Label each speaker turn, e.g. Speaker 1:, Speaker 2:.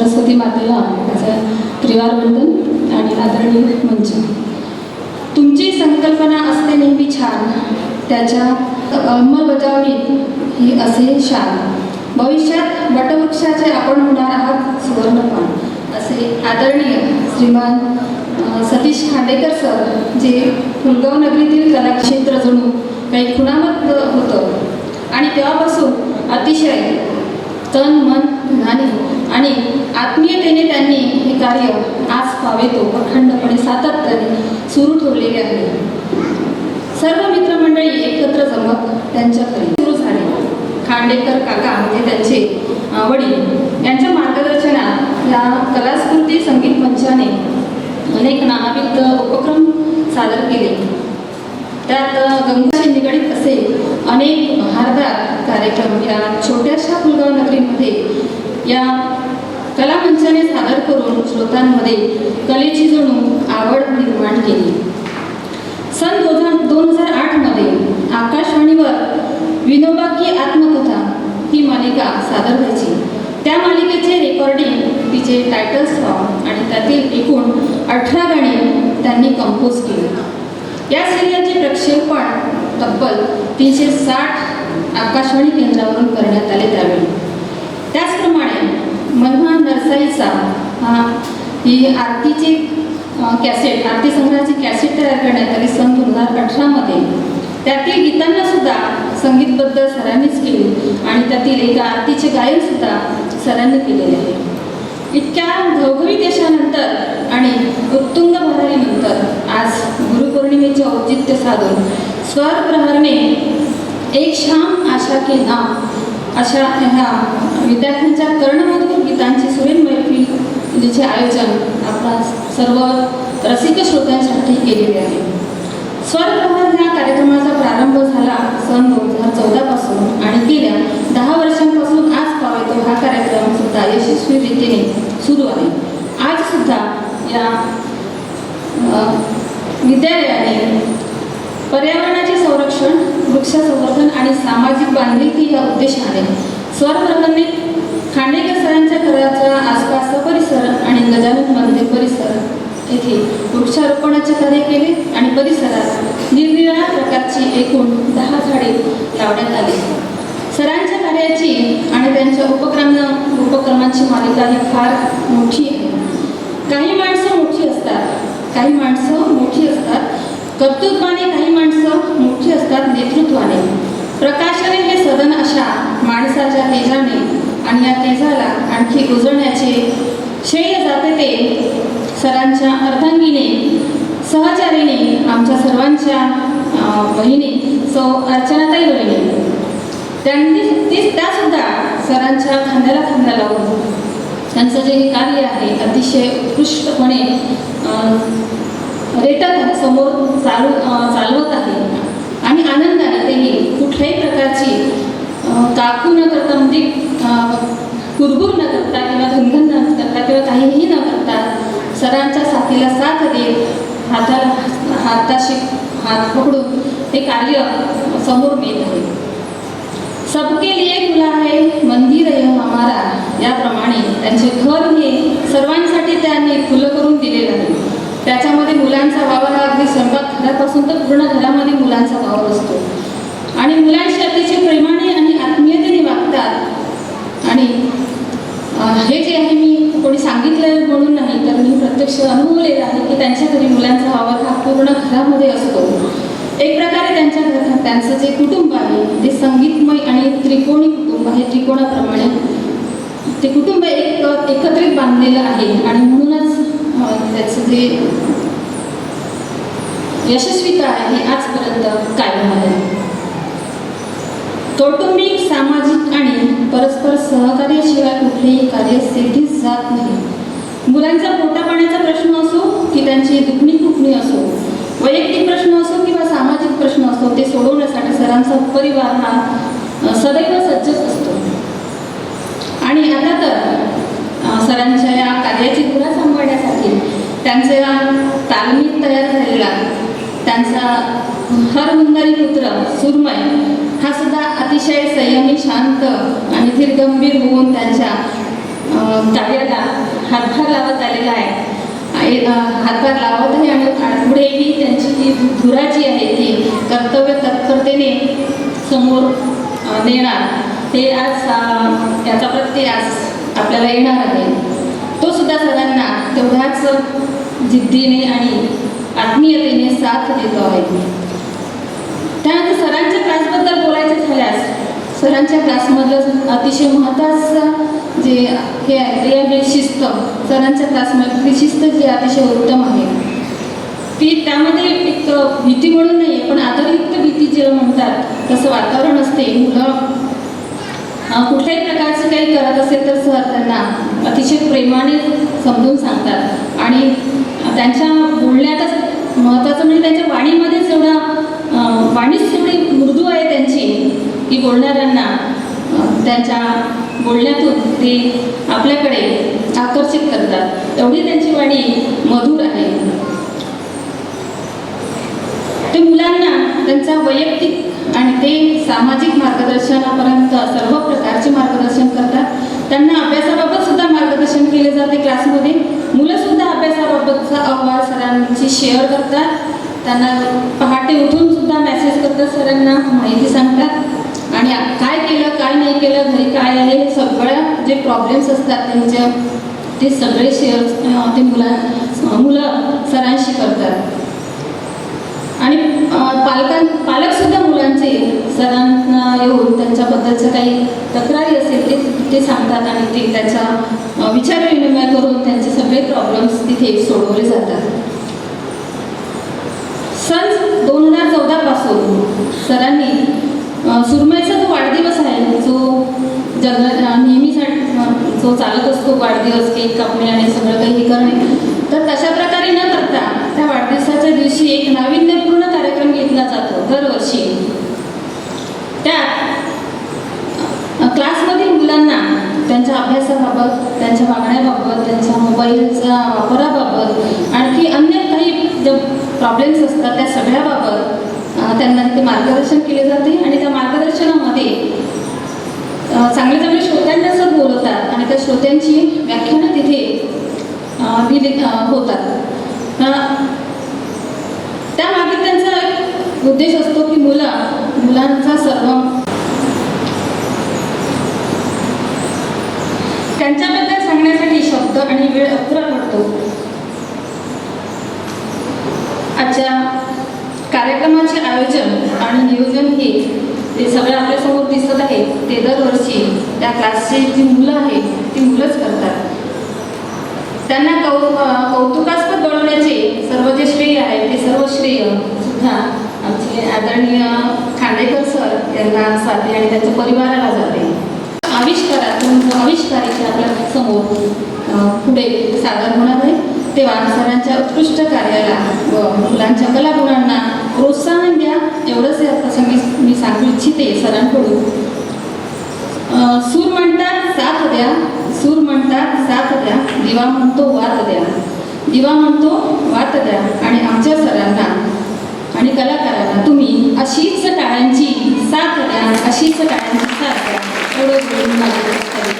Speaker 1: सरस्वती मातेला माझं त्रिवार वंदन आणि आदरणीय मंच. तुमची संकल्पना असते नेहमी छान. त्याच्या अंमलबजावणी ही असे शान. भविष्यात वटवृक्षाचे आपण होणार आहात सुवर्णपान असे आदरणीय श्रीमान सतीश खांडेकर सर जे फुलगाव नगरीतील कलाक्षेत्र जणू काही खुणामत होतं. आणि तेव्हापासून अतिशय तन मन आणि आणि आत्मीयतेने त्यांनी हे कार्य आज पावे तो अखंडपणे सातत्याने सुरू ठेवलेले आहे. सर्व मित्रमंडळी एकत्र जमत त्यांच्या घरी सुरू झाले. खांडेकर काका हे त्यांचे वडील यांच्या मार्गदर्शनात या कलास्फूर्ती संगीत मंचाने अनेक नानाविध उपक्रम सादर केले. त्यात गंगाशी निगडीत असे अनेक भारदार कार्यक्रम या छोट्याशा फुलगाव नगरीमध्ये या रसाने सादर करून श्रोतांमध्ये कलेची जणू आवड निर्माण केली. सन दोन दोन हजार आठमध्ये आकाशवाणीवर विनोबा की आत्मकथा ही मालिका सादर व्हायची. त्या मालिकेचे रेकॉर्डिंग तिचे टायटल सॉन्ग आणि त्यातील एकूण अठरा गाणी त्यांनी कंपोज केली. या सिरियलचे प्रक्षेपण तब्बल तीनशे साठ आकाशवाणी केंद्रावरून करण्यात आले त्यावेळी. महिमा ही आरतीची कॅसेट आरती संग्रहाची कॅसेट तयार करण्यात आली सन दोन हजार अठरामध्ये त्यातील गीतांना सुद्धा संगीतबद्दल सरांनीच केली आणि त्यातील एका आरतीचे गायन सुद्धा सरांनी केलेले आहे. इतक्या घवघवीत यशानंतर आणि उत्तुंग भरारीनंतर आज गुरुपौर्णिमेचे औचित्य साधून स्वर प्रहरणे एक शाम आशा के नाम अशा ह्या विद्यार्थ्यांच्या कर्णमधून गीतांची सुरेन मैफिल जिचे आयोजन आपल्या सर्व रसिक श्रोत्यांसाठी केलेले आहे. स्वरप्रहर ह्या कार्यक्रमाचा प्रारंभ झाला सन दोन हजार चौदापासून आणि गेल्या दहा वर्षांपासून आज पावेतो हा कार्यक्रम सुद्धा यशस्वी रीतीने सुरू आहे. आज सुद्धा या विद्यालयाने पर्यावरणाचे संरक्षण वृक्ष संवर्धन आणि सामाजिक बांधिलकी या उद्देशाने स्वरप्रहरने खांडेकर सरांच्या घराच्या आसपासचा परिसर आणि गजानन मंदिर परिसर. येथे वृक्षारोपणाचे कार्य केले आणि परिसरात निरनिराळ्या प्रकारची एकूण दहा झाडे लावण्यात आली. सरांच्या कार्याची आणि त्यांच्या उपक्रम उपक्रमांची मालिका ही फार मोठी आहे. काही माणसं मोठी असतात काही माणसं मोठी असतात. कर्तृत्वाने काही माणसं मोठी असतात नेतृत्वाने. प्रकाशाने हे सदन अशा माणसाच्या तेजाने आणि या तेजाला आणखी उजळण्याचे श्रेय जाते ते सरांच्या अर्थांगीने सहचारीने आमच्या सर्वांच्या बहिणी सो अर्चनाताई बहिणी. त्यांनी ती त्यासुद्धा सरांच्या खांद्याला खांदा लावून त्यांचं जे कार्य आहे अतिशय उत्कृष्टपणे अं, रेटत समोर चालू चालवत आहे. आणि आनंदाने तेही कुठल्याही प्रकारची दाखवू काकू न करता म्हणजे कुरबुर न करता किंवा धनधन न करता किंवा काहीही न करता सरांच्या साथीला साथ देत हाताला हाताशी हात पकडून हे कार्य समोर नेत आहे. सबके लिए खुला है मंदिर आहे हमारा. याप्रमाणे त्यांचे घर हे सर्वांसाठी त्यांनी खुलं करून दिलेलं आहे. त्याच्यामध्ये मुलांचा वावर हा अगदी स्वयंपाक घरापासून तर पूर्ण घरामध्ये मुलांचा वावर असतो. आणि मुलांशी अतिशय प्रेमाने आणि आत्मीयतेने वागतात. आणि हे जे आहे मी कोणी सांगितलं म्हणून नाही तर मी प्रत्यक्ष अनुभवलेलं आहे की त्यांच्या घरी मुलांचा वावर हा पूर्ण घरामध्ये असतो. एक प्रकारे त्यांच्या घरात त्यांचं जे कुटुंब आहे ते संगीतमय आणि त्रिकोणी कुटुंब आहे त्रिकोणाप्रमाणे ते कुटुंब एक एकत्रित बांधलेलं आहे. आणि म्हणूनच त्याचं जे यशस्विता आहे आजपर्यंत कायम आहे. कौटुंबिक सामाजिक आणि परस्पर सहकार्याशिवाय कुठलेही कार्य सिद्धीच जात नाही. मुलांचा पोटापाण्याचा प्रश्न असो की त्यांची दुखणी खुपणी असो वैयक्तिक प्रश्न असो किंवा सामाजिक प्रश्न असो ते सोडवण्यासाठी सरांचा परिवार हा सदैव सज्जच असतो. आणि आता तर सरांच्या या कार्याची धुरा सांभाळण्यासाठी त्यांचा तालमीत तयार झालेला त्यांचा हर हुंदारी पुत्र सुरमय हा सुद्धा अतिशय संयमी शांत आणि धीरगंभीर होऊन त्यांच्या अं, कार्याला हातभार लावत आलेला आहे. हातभार लावत आहे आणि पुढेही त्यांची जी धुरा जी आहे ती कर्तव्य तत्परतेने समोर देणार नेणार. हे आज त्याचा याचा प्रत्यय आज आपल्याला येणार आहे. तो सुद्धा सरांना तेवढ्याच जिद्दीने आणि आत्मीयतेने साथ देतो आहे. त्यानंतर सरांच्या सरांच्या क्लासमधलं अतिशय महत्त्वाचं जे हे आहे ते शिस्त सरांच्या क्लासमधली शिस्त जी अतिशय उत्तम आहे. ती त्यामध्ये एक भीती म्हणून नाही आहे पण आदरयुक्त भीती जे म्हणतात तसं वातावरण असते मुलं कुठल्याही प्रकारचं काही करत असेल तर सर त्यांना अतिशय प्रेमाने समजून सांगतात. आणि त्यांच्या बोलण्यातच महत्त्वाचं म्हणजे त्यांच्या वाणीमध्येच एवढा वाणीच थोडी मृदू आहे त्यांची की बोलणाऱ्यांना त्यांच्या बोलण्यातून ते आपल्याकडे आकर्षित करतात. एवढी त्यांची वाणी मधुर आहे. ते मुलांना त्यांचा वैयक्तिक आणि ते सामाजिक मार्गदर्शनापर्यंत सर्व प्रकारचे मार्गदर्शन करतात. त्यांना अभ्यासाबाबत सुद्धा मार्गदर्शन केले जाते क्लासमध्ये. मुलं सुद्धा अभ्यासाबाबतचा अहवाल सरांची शेअर करतात. त्यांना पहाटे उठून सुद्धा सरांना माहिती सांगतात. आणि काय केलं काय नाही केलं घरी काय आहे हे सगळ्या जे प्रॉब्लेम्स असतात त्यांच्या ते सगळे शेअर ते मुलां मुलं सरांशी करतात. आणि पालकां पालकसुद्धा मुलांचे सरांना येऊन त्यांच्याबद्दलचं काही तक्रारी असेल ते ते सांगतात आणि ते त्याचा विचारविनिमय करून त्यांचे सगळे प्रॉब्लेम्स तिथे सोडवले जातात. सन दोन हजार चौदापासून सरांनी सुरमईचा जो वाढदिवस आहे जो जग नेहमीसाठी जो चालत असतो वाढदिवस केक कापणे आणि सगळं काही हे करणे तर तशा प्रकारे न करता त्या वाढदिवसाच्या दिवशी एक नाविन्यपूर्ण कार्यक्रम घेतला जातो दरवर्षी. त्यात क्लासमधील मुलांना त्यांच्या अभ्यासाबाबत त्यांच्या वागण्याबाबत त्यांच्या मोबाईलचा वापराबाबत आणखी अन्य काही जे प्रॉब्लेम्स असतात त्या सगळ्याबाबत त्यांना तिथे मार्गदर्शन केले जाते आणि त्या मार्गदर्शनामध्ये चांगले चांगले श्रोत्यांना सर बोलवतात आणि त्या श्रोत्यांची व्याख्यानं तिथे अ, दिली होतात. त्यामागे त्यांचा एक उद्देश असतो की मुलं मुलां सर्व त्यांच्याबद्दल सांगण्यासाठी शब्द आणि वेळ अपुरा पडतो आजच्या कार्यक्रमाचे आयोजन आणि नियोजन हे ते सगळं आपल्यासमोर दिसत आहे ते दरवर्षी त्या क्लासची जी मुलं आहेत ती मुलंच करतात. त्यांना कौ कौतुकास्पद बनवण्याचे सर्व जे श्रेय आहे ते सर्व श्रेय सुद्धा आमचे आदरणीय खांडेकर सर यांना जाते आणि त्यांच्या परिवाराला जाते. आविष्कारातून आविष्काराचे आपल्यासमोर पुढे सादर होणार आहे. तेव्हा सरांच्या उत्कृष्ट कार्याला व मुलांच्या कलागुणांना प्रोत्साहन द्या. एवढंच या प्रसंगी मी सांगू इच्छिते सरांकडून. सूर म्हणतात साथ द्या. सूर म्हणतात साथ द्या. दिवा म्हणतो वात द्या. दिवा म्हणतो वात द्या. आणि आमच्या सरांना आणि कलाकारांना तुम्ही अशीच टाळ्यांची साथ द्या अशीच टाळ्यांची साथ द्या. एवढं